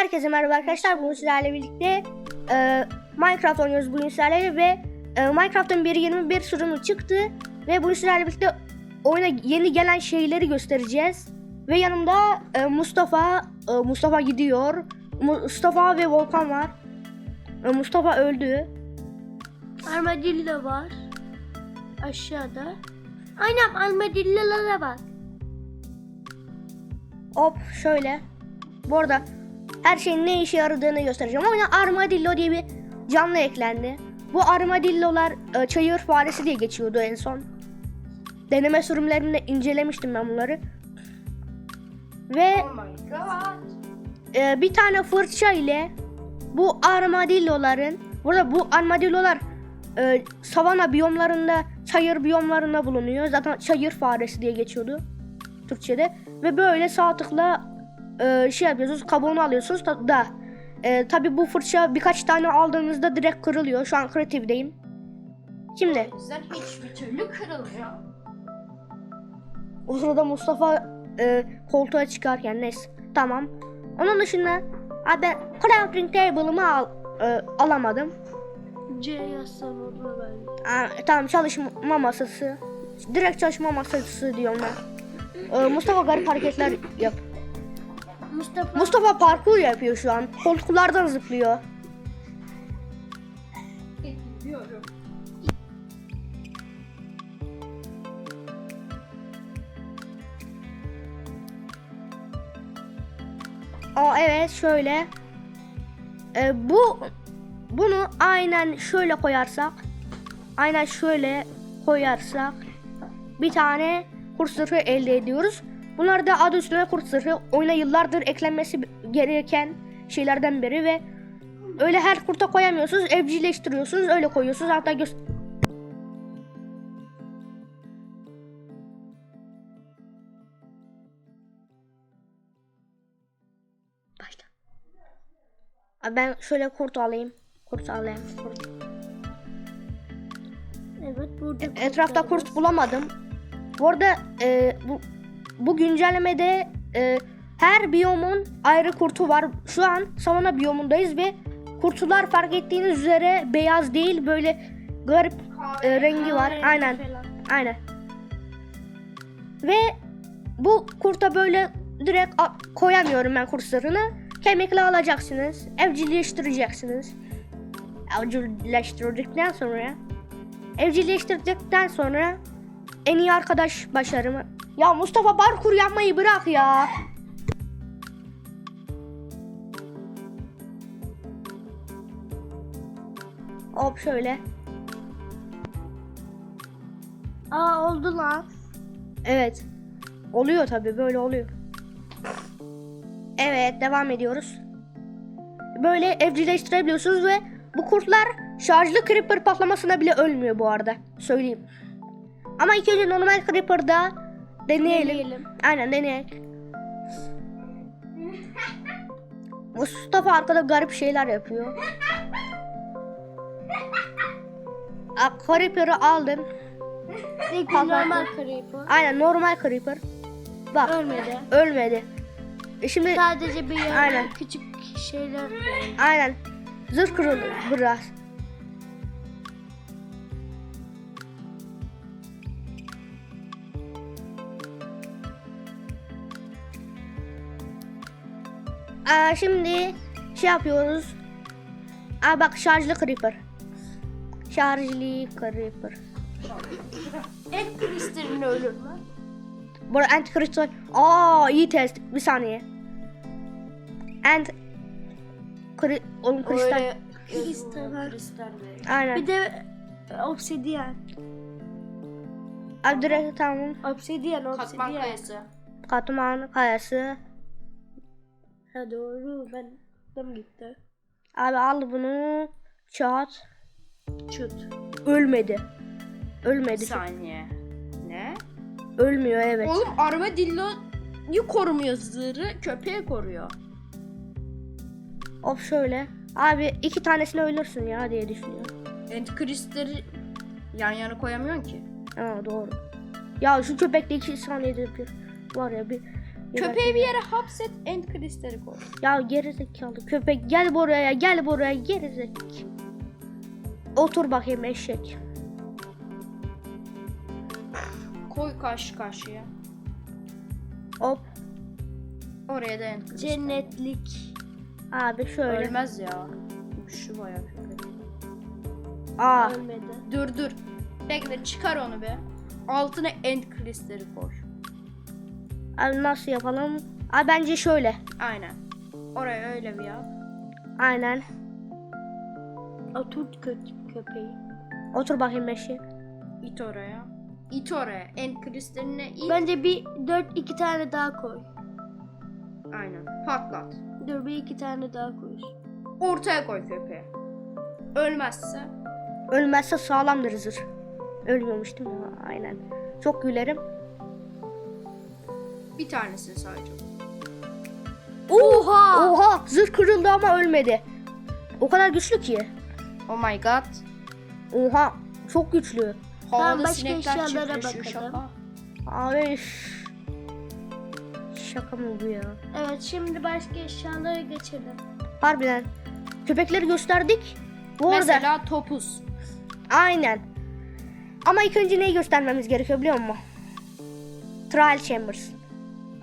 Herkese merhaba arkadaşlar. Bugün sizlerle birlikte e, Minecraft oynuyoruz bugün sizlerle ve e, Minecraft'ın 1.21 sürümü çıktı ve bugün sizlerle birlikte oyuna yeni gelen şeyleri göstereceğiz. Ve yanımda e, Mustafa, e, Mustafa gidiyor. Mustafa ve Volkan var. E, Mustafa öldü. Armadillo var. Aşağıda. Aynen armadillolara bak. Hop şöyle. Bu arada her şeyin ne işe yaradığını göstereceğim. Oyuna armadillo diye bir canlı eklendi. Bu armadillolar e, çayır faresi diye geçiyordu en son. Deneme sürümlerinde incelemiştim ben bunları. Ve e, bir tane fırça ile bu armadilloların burada bu armadillolar e, savana biyomlarında çayır biyomlarında bulunuyor. Zaten çayır faresi diye geçiyordu Türkçe'de. Ve böyle sağ tıkla e, şey yapıyorsunuz kabuğunu alıyorsunuz da, da e, tabi bu fırça birkaç tane aldığınızda direkt kırılıyor. Şu an kreatifdeyim. Şimdi yüzden hiçbir türlü kırılmıyor. o sırada Mustafa e, koltuğa çıkarken neyse tamam. Onun dışında abi ben crafting table'ımı al, e, alamadım. C yazsam olur ben. Aa, tamam çalışma masası. Direkt çalışma masası diyorum ben. Ee, Mustafa garip hareketler yap. Mustafa. Mustafa parkur yapıyor şu an. Koltuklardan zıplıyor. Biliyorum. Aa evet şöyle. Ee, bu bunu aynen şöyle koyarsak, aynen şöyle koyarsak bir tane kurt zırhı elde ediyoruz. Bunlar da adı üstüne kurt zırhı. Oyuna yıllardır eklenmesi gereken şeylerden biri ve öyle her kurta koyamıyorsunuz. Evcilleştiriyorsunuz. Öyle koyuyorsunuz. Hatta. Abi ben şöyle kurt alayım. Kurt alayım. Kurt. Evet burada. Etrafta kurt bulamadım. Bu arada e, bu, bu güncellemede e, her biyomun ayrı kurtu var. Şu an savana biyomundayız ve kurtular fark ettiğiniz üzere beyaz değil böyle garip e, rengi var. Aynen. Aynen. Ve bu kurta böyle direkt koyamıyorum ben kurt zırhını. Kemikle alacaksınız. Evcilleştireceksiniz. Evcilleştirdikten sonra evcilleştirdikten sonra en iyi arkadaş başarımı. Ya Mustafa parkur yapmayı bırak ya. Hop şöyle. Aa oldu lan. Evet. Oluyor tabii böyle oluyor. Evet devam ediyoruz. Böyle evcilleştirebiliyorsunuz ve bu kurtlar şarjlı creeper patlamasına bile ölmüyor bu arada. Söyleyeyim. Ama ilk önce normal creeper'da deneyelim. Deneyelim. Aynen deneyelim. Mustafa arkada garip şeyler yapıyor. Creeper'ı aldın. İlk normal creeper. Aynen normal creeper. Bak Ölmedi. ölmedi. E şimdi Sadece bir yer Aynen. küçük şeyler. aynen zırh kırıldı biraz. Aa, şimdi şey yapıyoruz. Aa bak şarjlı creeper. Şarjlı creeper. En kristalini ölür mü? Bu arada antikristal. Aa iyi test. Bir saniye. Ant Kri oğlum kristal. Öyle Kristal var. kristal. Aynen. Bir de e, obsidian. Abi direkt tamam. Obsidian, Katman obsidian. kayası. Katman kayası. Ha doğru ben tam gitti. Abi al bunu. Çat. Çut. Ölmedi. Bir Ölmedi. saniye. Ne? Ölmüyor evet. Oğlum armadilloyu korumuyor zırhı, köpeği koruyor. Hop şöyle. Abi iki tanesini ölürsün ya diye düşünüyorum. Antikristleri yan yana koyamıyorsun ki. Ha doğru. Ya şu köpek de iki saniyede yapıyor. Var ya bir Köpeği bir yere hapset end kristali koy. Ya gerizekalı köpek gel buraya gel buraya gerizekalı. Otur bakayım eşek. Koy karşı karşıya. Hop Oraya da end kristal. Cennetlik. abi şöyle. Ölmez ya. Güçlü bayağı köpek. Aa Ölmedi. Dur dur. Bekle çıkar onu be. Altına end kristali koy. Abi nasıl yapalım? Abi bence şöyle. Aynen. Oraya öyle bir yap. Aynen. Oturt kö- köpeği. Otur bakayım eşek. İt oraya. İt oraya. End kristaline it. Bence bir dört iki tane daha koy. Aynen. Patlat. Dur bir iki tane daha koy. Ortaya koy köpeği. Ölmezse Ölmezse sağlamdır zırh. Ölmüyormuş değil mi? Aynen. Çok gülerim. Bir tanesini sadece. Oha! Oha! Zırh kırıldı ama ölmedi. O kadar güçlü ki. Oh my god. Oha! Çok güçlü. Havada başka sinekler eşyalara çiftleşiyor bakalım. şaka. Abi üf. Şaka mı bu ya? Evet şimdi başka eşyalara geçelim. Harbiden. Köpekleri gösterdik. Bu arada Mesela topuz. aynen. Ama ilk önce neyi göstermemiz gerekiyor biliyor musun? Trial Chambers.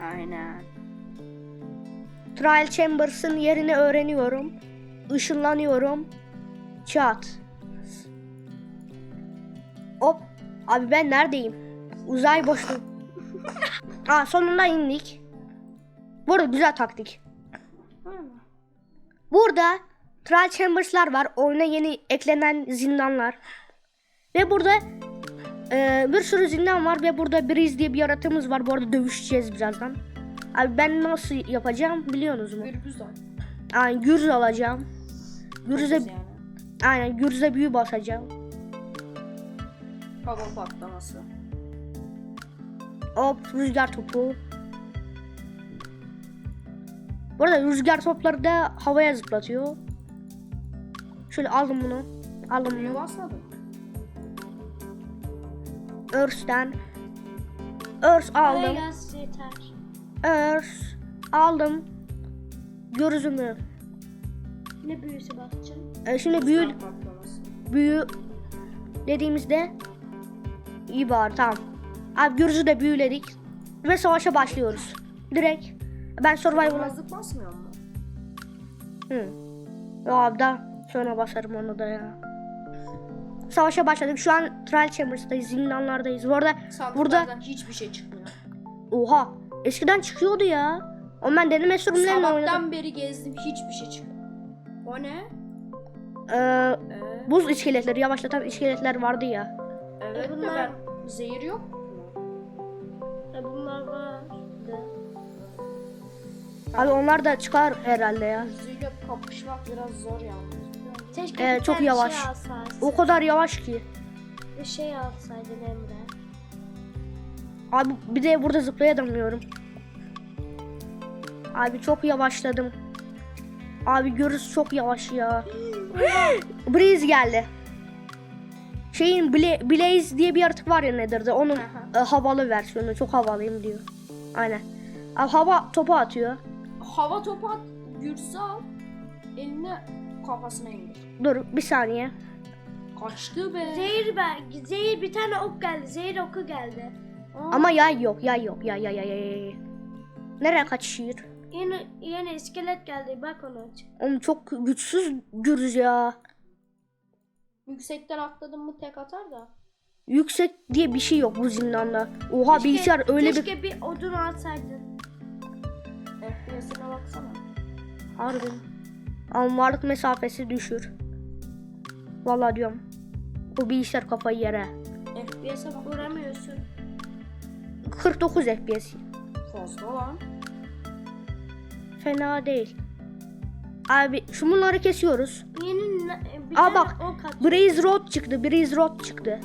Aynen. Trial Chambers'ın yerini öğreniyorum. Işınlanıyorum. Çat. Hop. Abi ben neredeyim? Uzay boşluğu. Aa sonunda indik. Bu arada güzel taktik. Burada Trial Chambers'lar var. Oyuna yeni eklenen zindanlar. Ve burada e, bir sürü zindan var ve burada Breeze diye bir yaratığımız var. Bu arada dövüşeceğiz birazdan. Abi ben nasıl yapacağım biliyorsunuz mu? Güzel. Yani gürz alacağım. Gürze, yani. aynen gürze büyü basacağım. Hava patlaması. Hop rüzgar topu. Bu arada rüzgar topları da havaya zıplatıyor. Şöyle aldım bunu. Aldım bunu. Yuvasladım. Earth'ten. Earth aldım. Yeter. Earth aldım. Gözümü. Ne büyüsü basacağım? E, şimdi büyü, büyü dediğimizde iyi bari tamam. Abi gözü de büyüledik. Ve savaşa başlıyoruz. Direkt. Ben survival'a... Basmıyor mu? Hı. Ya abi da sonra basarım onu da ya. Savaşa başladık. Şu an Trial Chambers'dayız. Zindanlardayız. Bu arada burada hiçbir şey çıkmıyor. oha eskiden çıkıyordu ya. O ben deneme sürümlerini oynadım. Sabahtan beri gezdim hiçbir şey çıkmıyor. O ne? Ee, Ee, buz iskeletleri yavaşlatan iskeletler vardı ya. evet de bunlar- ben zehir yok. E bunlar var. Abi onlar da çıkar herhalde ya. Yüzüyle kapışmak biraz zor yalnız. Keşke bir çok tane yavaş. şey alsaydın. O kadar yavaş ki. Bir şey alsaydın Emre. Abi bir de burada zıplayamıyorum. Abi çok yavaşladım. Abi görüş çok yavaş ya. Breeze geldi. Şeyin Bla- Blaze diye bir yaratık var ya Nether'da. Onun e, havalı versiyonu. Çok havalıyım diyor. Aynen. Abi hava topu atıyor. Hava topu at, gürse al. Eline kafasına indir. Dur bir saniye. Kaçtı be. Zehir ben. Zehir bir tane ok geldi. Zehir oku geldi. Aa, Ama yay yok, yay yok. Yay yay yay yay. Nereye kaçışıyor? Yeni, yeni iskelet geldi. Bak onu aç. Oğlum çok güçsüz gürüz ya. Yüksekten atladın mı tek atar da. Yüksek diye bir şey yok bu zindanda. Oha Keşke- bilgisayar öyle bir... Keşke bir odun alsaydın. FPS'ine baksana. Harbi. Ama varlık mesafesi düşür. Vallahi diyorum. Bu bilgisayar kafayı yere. FPS'e bak. Vuramıyorsun. 49 FPS. Fazla lan. Fena değil. Abi şu bunları kesiyoruz. Yeni ne- bir Aa bak. Breeze Road çıktı. Breeze Road çıktı.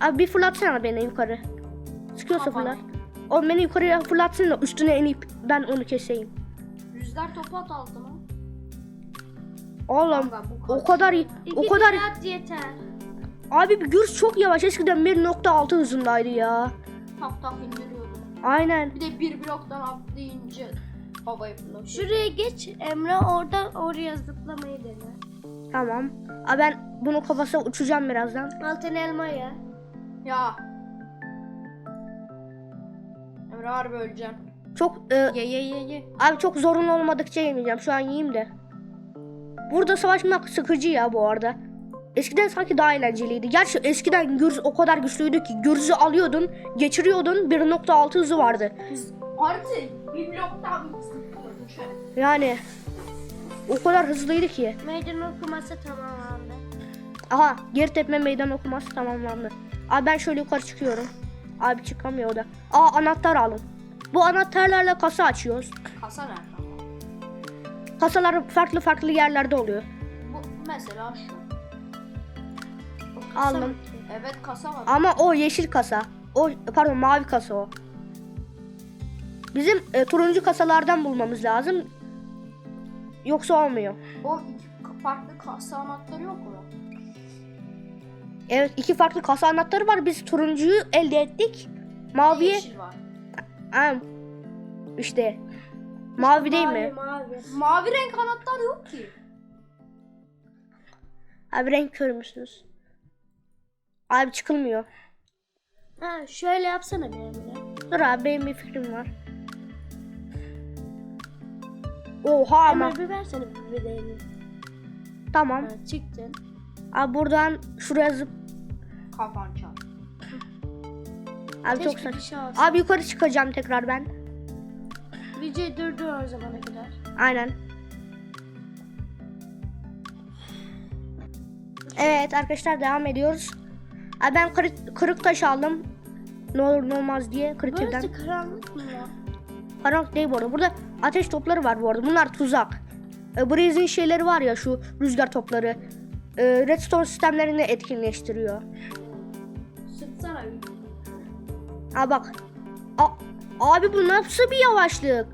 Abi bir fırlatsana beni yukarı. Sıkıyorsa Kafana. fırlat. O beni yukarıya fırlatsın da üstüne inip ben onu keseyim. Rüzgar topu at altına. Oğlum Kanka, bu o kadar İki o kadar yeter. abi bir gürs çok yavaş eskiden 1.6 hızındaydı ya. Tak tak indiriyordu. Aynen. Bir de bir bloktan atlayınca havaya fırlatıyor. Şuraya geç Emre oradan oraya zıplamayı dene. Tamam. Aa, ben bunun kafasına uçacağım birazdan. Altın elma ya. Ya. Emre harbi öleceksin. Çok e, Ye ye ye ye. abi çok zorun olmadıkça yemeyeceğim. Şu an yiyeyim de. Burada savaşmak sıkıcı ya bu arada. Eskiden sanki daha eğlenceliydi. Gerçi eskiden Gürz o kadar güçlüydü ki Gürz'ü alıyordun, geçiriyordun 1.6 hızı vardı. Zıplıyorduk şöyle. Yani o kadar hızlıydı ki. Meydan okuması tamamlandı. Aha geri tepme meydan okuması tamamlandı. Abi ben şöyle yukarı çıkıyorum. Abi çıkamıyor o da. Aa anahtar alın. Bu anahtarlarla kasa açıyoruz. Kasa nerede? Kasalar farklı farklı yerlerde oluyor. Bu mesela şu. Aldım. Evet kasa var. Ama o yeşil kasa. O pardon mavi kasa o. Bizim e, turuncu kasalardan bulmamız lazım. Yoksa olmuyor. O iki farklı kasa anahtarı yok mu? Evet iki farklı kasa anahtarı var. Biz turuncuyu elde ettik. Maviye Yeşil var. Am, işte mavi değil mi? Mavi. Mavi renk anahtar yok ki. Abi renk körü müsünüz? Abi çıkılmıyor. Ha şöyle yapsana bir Emre. Dur abi benim bir fikrim var. Oha ama Emre bir versene bir videoyu. tamam. Ha, çıktın. Abi buradan şuraya zıp. Kafan çal. Abi çok Keşke saç. bir şey. Abi yukarı çıkacağım tekrar ben. Videoyu durdur o zamana kadar. Aynen. Evet arkadaşlar devam ediyoruz. Abi ben kırık, kırık taş aldım. Ne olur ne olmaz diye kritürden. Burası karanlık mı ya? Karanlık değil bu arada. Burada ateş topları var bu arada. Bunlar tuzak. E, Breeze'in şeyleri var ya şu rüzgar topları. E, redstone sistemlerini etkinleştiriyor. Sıksana. Aa bak. A- abi bu nasıl bir yavaşlık?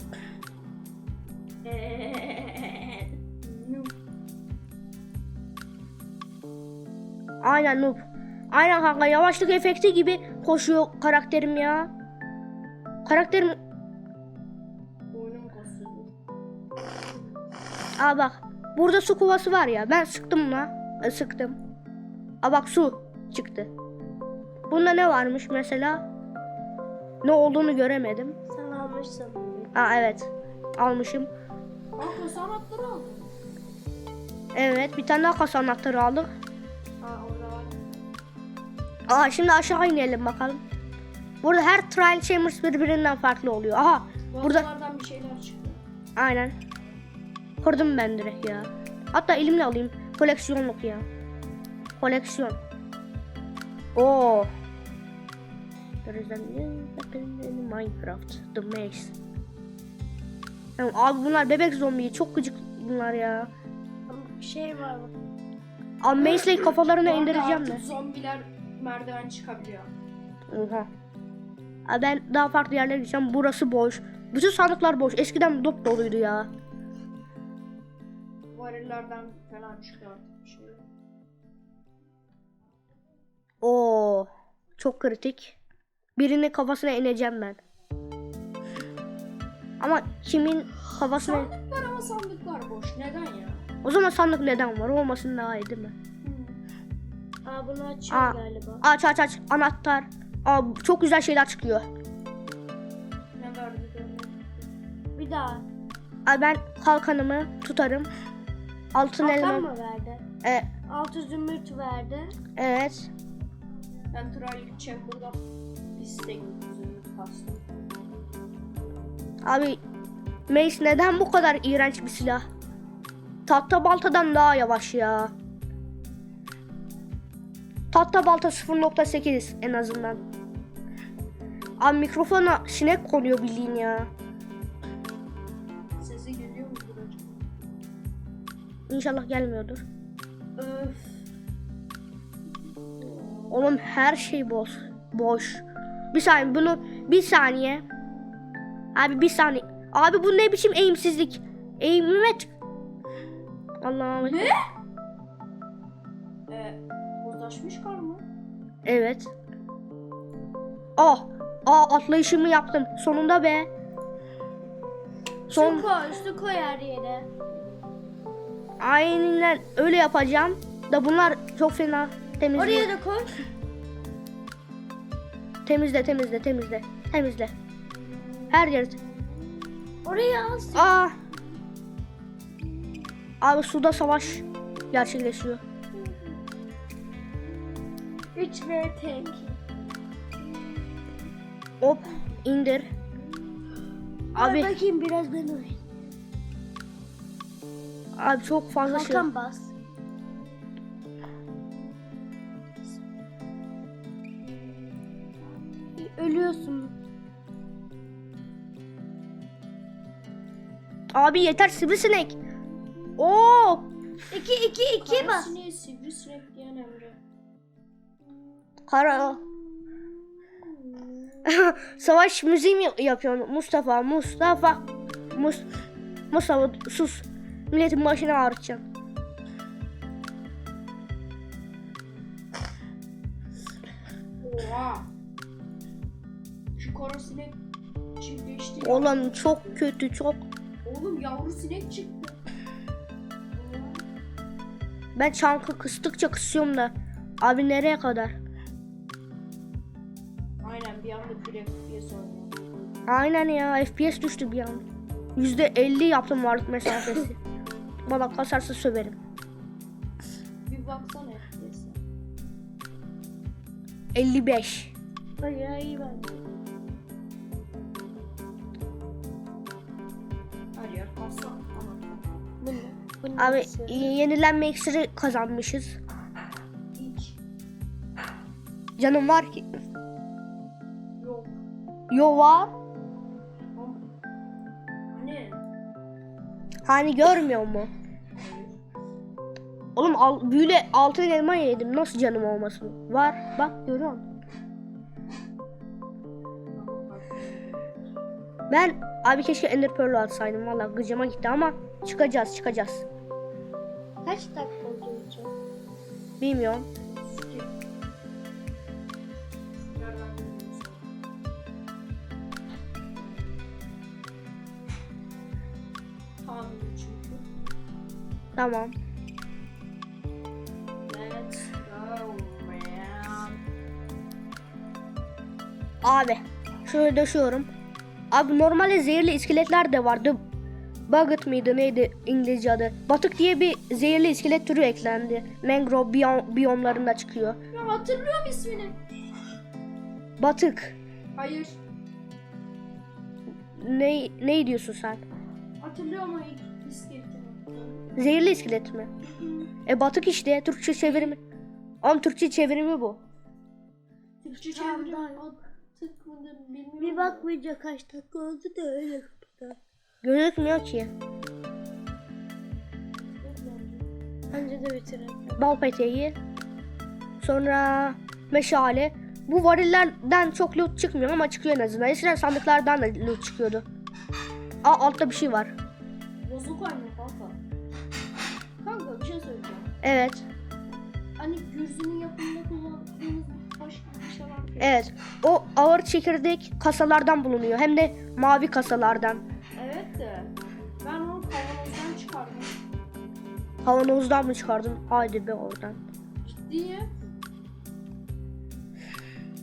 Aynen noob. Aynen kanka yavaşlık efekti gibi koşuyor karakterim ya. Karakterim... Aa bak. Burada su kovası var ya. Ben sıktım buna. E, sıktım. Aa bak su çıktı. Bunda ne varmış mesela? Ne olduğunu göremedim. Sen almışsın. Aa evet. Almışım. Aa kasa anahtarı aldım. Evet bir tane daha kasa anahtarı aldık. Aa orada var. Aa şimdi aşağı inelim bakalım. Burada her trial chambers birbirinden farklı oluyor. Aha burada bir şeyler çıktı. aynen. Kırdım ben direkt ya. Hatta elimle alayım. Koleksiyonluk ya. Koleksiyon. Oo. There is a new weapon in Minecraft. The maze. Ya abi bunlar bebek zombi. Çok gıcık bunlar ya. Şey var. Abi maze'le arada indireceğim de. Zombiler merdiven çıkabiliyor. Oha. Abi ben daha farklı yerlere gideceğim. Burası boş. Bütün sandıklar boş. Eskiden dop doluydu ya. Varillerden falan çıkıyor şey. Oo. Çok kritik. Birinin kafasına ineceğim ben. Ama kimin kafasına... Sandık var ama sandıklar boş. Neden ya? O zaman sandık neden var? Olmasın daha iyi değil mi? Aa bunu açıyor Aa. galiba. Aç aç aç. Anahtar. Aa, çok güzel şeyler çıkıyor. Ne görmedim. Bir daha. Abi ben kalkanımı tutarım. Altın Kalkan elma. mı verdi? E, Altı zümrüt verdi. evet. Ben Trial gideceğim burada. İstek kastım. Abi Mace neden bu kadar iğrenç bir silah? Tahta baltadan daha yavaş ya. Tahta balta 0.8 en azından. Abi mikrofona sinek konuyor bildiğin ya. Sesi geliyor mudur acaba? İnşallah gelmiyordur. Öf. Oğlum her şey boş. Boş. Bir saniye bunu bir saniye. Abi bir saniye. Abi bu ne biçim eğimsizlik? Eğimmet. Allah'ım. Ne? Ee, bozlaşmış kar mı? Evet. Oh. Aa atlayışımı yaptım. Sonunda be. Son Su koy, su koy her yere. aynen öyle yapacağım. Da bunlar çok fena temizle. Oraya da koy. Temizle temizle temizle. Temizle. Her yer. Oraya az. Aa. Abi suda savaş gerçekleşiyor. 3 ve tek. Hop indir. Abi. Abi bakayım biraz ben oynayayım. abi çok fazla şey. Kalkan bas. Abi yeter sivrisinek. Oo! 2 2 2 bas. Sivrisineği sivrisinek diyen Emre. Kara. Savaş müziği mi yapıyorsun Mustafa? Mustafa. Mus Mustafa sus. Milletin başını ağrıtacaksın. Oha. Şu kara sinek çiftleşti. Oğlum çok kötü çok. Oğlum yavru sinek çıktı. Ben çankı kıstıkça kısıyorum da. Abi nereye kadar? Aynen bir anda bir FPS oynuyor. Aynen ya FPS düştü bir an. Yüzde elli yaptım varlık mesafesi. Bana kasarsa söverim. Bir baksana FPS'e. 55. Bayağı iyi bence. Abi Nasıl? yenilenme iksiri kazanmışız. Canım var ki. Yok. Yo var. Ne? Hani görmüyor mu? Oğlum al, büyüle altın elma yedim. Nasıl canım olmasın? Var. Bak görüyor musun? Ben abi keşke Ender Pearl atsaydım. Valla gıcıma gitti ama çıkacağız çıkacağız. Kaç dakika oldu için? Bilmiyorum. Tamam. Abi şöyle döşüyorum. Abi normalde zehirli iskeletler de vardı. Buget mıydı neydi İngilizce adı? Batık diye bir zehirli iskelet türü eklendi. Mangrove biyom, biyomlarında çıkıyor. Ya hatırlıyorum ismini. Batık. Hayır. Ne, ne diyorsun sen? Hatırlıyorum o iskeletini. Zehirli iskelet mi? E batık işte Türkçe çevirimi. Ama Türkçe çevirimi bu. Türkçe Tamam, çevirim daha- batık mıdır bilmiyorum. Bir bakmayınca kaç dakika oldu da öyle kapatalım. Gözükmüyor ki. Bence de bitirelim. Bal peteği. Sonra meşale. Bu varillerden çok loot çıkmıyor ama çıkıyor en azından. Eskiden sandıklardan da loot çıkıyordu. Aa altta bir şey var. Bozuk oynuyor kanka. Kanka bir şey söyleyeceğim. Evet. Hani gürzünün yapımında kullandığımız başka bir şey var mı? Evet. O ağır çekirdek kasalardan bulunuyor. Hem de mavi kasalardan. Kavanozdan mı çıkardın? Haydi be oradan. Ciddiyim.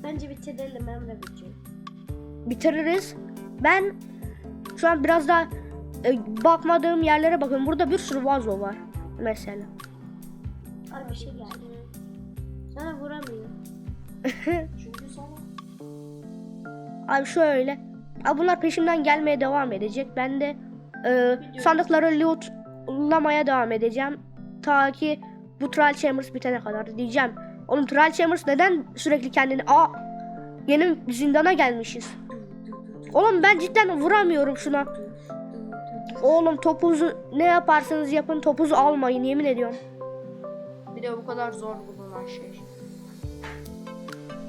Bence bitirelim Emre Bıcı. Bitiririz. Ben şu an biraz daha e, bakmadığım yerlere bakıyorum. Burada bir sürü vazo var. Mesela. Abi bir şey geldi. Sana vuramıyor. Çünkü sana Abi şöyle. Abi bunlar peşimden gelmeye devam edecek. Ben de e, sandıkları lootlamaya devam edeceğim. Ta ki bu Trial Chambers bitene kadar diyeceğim. Oğlum Trial Chambers neden sürekli kendini... Aa! Yeni zindana gelmişiz. Oğlum ben cidden vuramıyorum şuna. Oğlum topuzu ne yaparsanız yapın topuzu almayın yemin ediyorum. bir de bu kadar zor bulunan şey.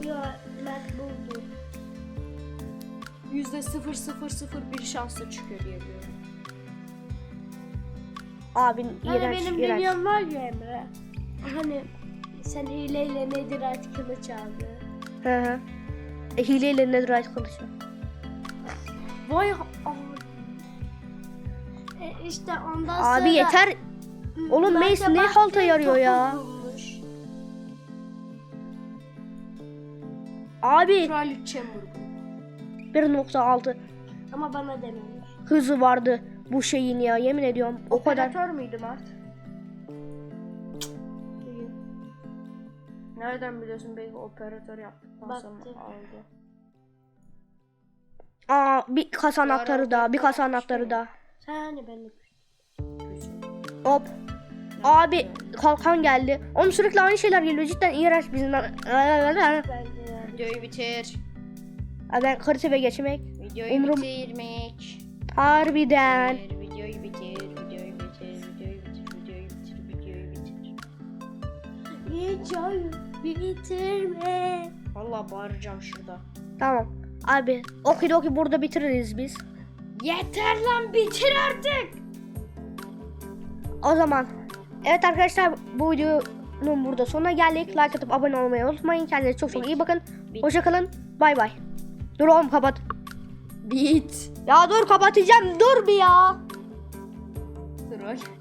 Ya Mert buldu. Yüzde sıfır sıfır sıfır bir şansla çıkıyor diye biliyorum. Abi Hani iğrenç benim iğrenç. videom var ya Emre. Hani sen hileyle nedir artık kılıç aldı. Hı hı. hileyle netherite kılıcı. Vay abi. E, işte ondan sonra... Abi yeter. Oğlum Mace ne halta yarıyor ya? uzunmuş. Abi Kraliçem burada. 1.6 Ama bana dememiş. hızı vardı bu şeyin ya yemin ediyorum. O kadar. Operatör müydü Mert? Nereden biliyorsun belki operatör yaptıktan Baktı. sonra aldı. Aa bir kasa anahtarı Yarın da, bir kasa anahtarı ya. da. Sen hani ben. Hop. Abi kalkan geldi. Oğlum sürekli aynı şeyler geliyor. Cidden iğrenç yani. Videoyu bitir. Abi Ben kritive geçmek. Videoyu Umurum- bitirmek. Harbiden. Videoyu bitir, videoyu bitir, videoyu bitir, videoyu bitir, videoyu bitir. Videoyu bitirme. Vallahi bağıracağım şurada. Tamam. Abi okidoki burada bitiririz biz. Yeter lan bitir artık. O zaman evet arkadaşlar bu videonun burada sonuna geldik. Like atıp abone olmayı unutmayın. Kendinize çok çok iyi bakın. Hoşçakalın. Bay bay. Dur oğlum kapat. Bit. Ya dur kapatacağım. Dur bir ya. Troll.